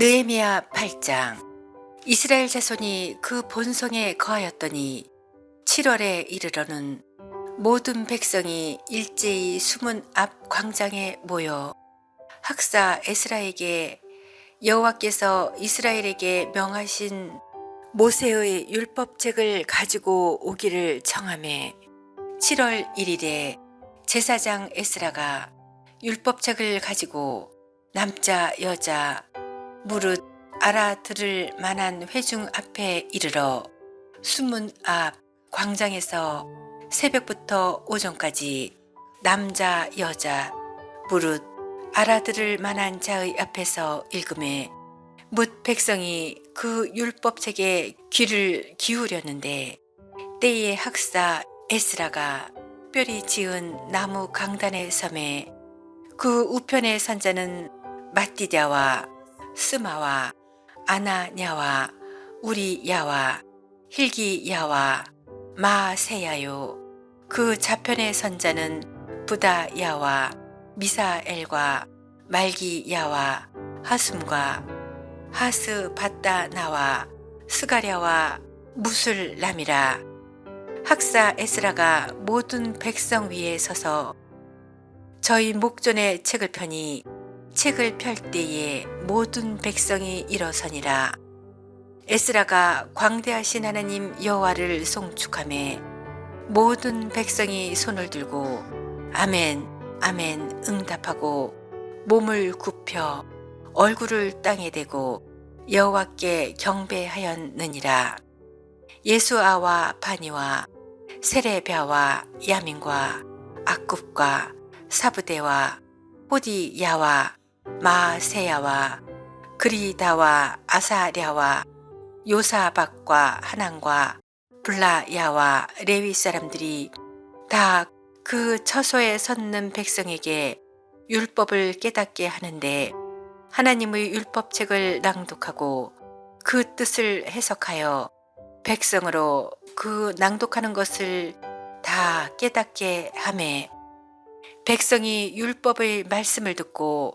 느헤미야 8장. 이스라엘 자손이 그 본성에 거하였더니 7월에 이르러는 모든 백성이 일제히 숨은 앞 광장에 모여 학사 에스라에게 여호와께서 이스라엘에게 명하신 모세의 율법책을 가지고 오기를 청함해 7월 1일에 제사장 에스라가 율법책을 가지고 남자 여자 무릇 알아들을 만한 회중 앞에 이르러 수문 앞 광장에서 새벽부터 오전까지 남자 여자 무릇 알아들을 만한 자의 앞에서 읽음에 묻 백성이 그 율법책에 귀를 기울였는데 때의 학사 에스라가 특별히 지은 나무 강단의 섬에 그 우편의 선자는 마띠자와 스마와 아나냐와 우리야와 힐기야와 마세야요. 그 좌편의 선자는 부다야와 미사엘과 말기야와 하숨과 하스바다나와 스가랴와 무술람이라. 학사 에스라가 모든 백성 위에 서서 저희 목전에 책을 펴니 책을 펼 때에 모든 백성이 일어서니라. 에스라가 광대하신 하나님 여호와를 송축함에 모든 백성이 손을 들고 아멘 아멘 응답하고 몸을 굽혀 얼굴을 땅에 대고 여호와께 경배하였느니라. 예수아와 바니와 세레비아와 야민과 악굽과 사부대와 호디야와 마세야와 그리다와 아사랴와 요사박과 하난과 블라야와 레위 사람들이 다 그 처소에 섰는 백성에게 율법을 깨닫게 하는데 하나님의 율법책을 낭독하고 그 뜻을 해석하여 백성으로 그 낭독하는 것을 다 깨닫게 하매 백성이 율법의 말씀을 듣고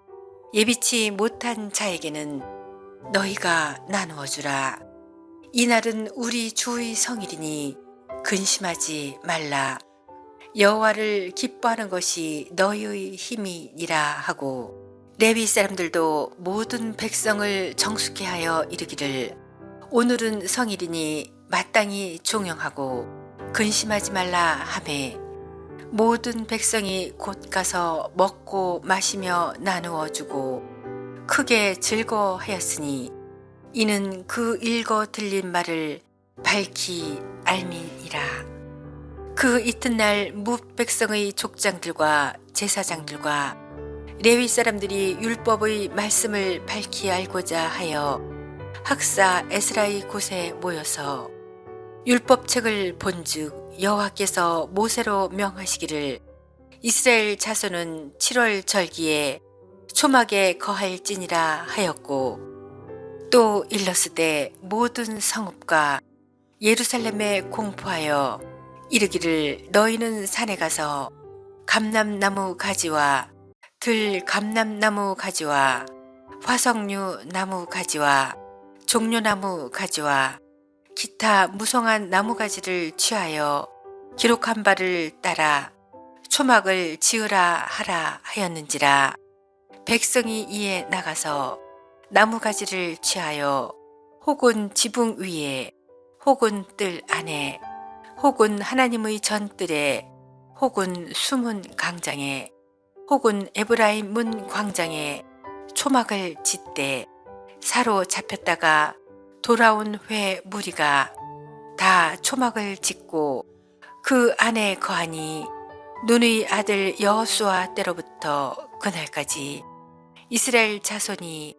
예비치 못한 자에게는 너희가 나누어 주라. 이날은 우리 주의 성일이니 근심하지 말라. 여호와를 기뻐하는 것이 너희의 힘이니라 하고 레위 사람들도 모든 백성을 정숙해 하여 이르기를 오늘은 성일이니 마땅히 종영하고 근심하지 말라 하매 모든 백성이 곧 가서 먹고 마시며 나누어 주고 크게 즐거워하였으니 이는 그 읽어 들린 말을 밝히 알미니라. 그 이튿날 뭇 백성의 족장들과 제사장들과 레위 사람들이 율법의 말씀을 밝히 알고자 하여 학사 에스라의 곳에 모여서 율법책을 본즉 여호와께서 모세로 명하시기를 이스라엘 자손은 7월 절기에 초막에 거할지니라 하였고 또 일러스되 모든 성읍과 예루살렘에 공포하여 이르기를 너희는 산에 가서 감람나무 가지와 들 감람나무 가지와 화석류 나무 가지와 종려나무 가지와 기타 무성한 나무 가지를 취하여 기록한 바를 따라 초막을 지으라 하라 하였는지라 백성이 이에 나가서 나무가지를 취하여 혹은 지붕 위에 혹은 뜰 안에 혹은 하나님의 전뜰에 혹은 숨은 강장에 혹은 에브라임 문 광장에 초막을 짓되 사로 잡혔다가 돌아온 회 무리가 다 초막을 짓고 그 안에 거하니 눈의 아들 여호수아 때로부터 그날까지 이스라엘 자손이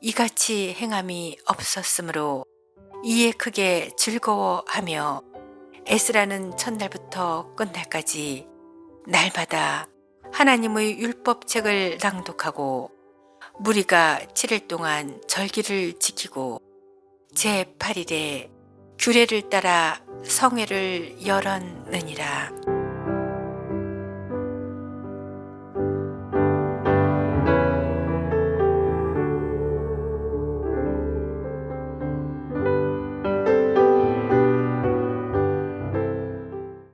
이같이 행함이 없었으므로 이에 크게 즐거워하며 에스라는 첫날부터 끝날까지 날마다 하나님의 율법책을 낭독하고 무리가 7일 동안 절기를 지키고 제8일에 규례를 따라 성회를 열었느니라.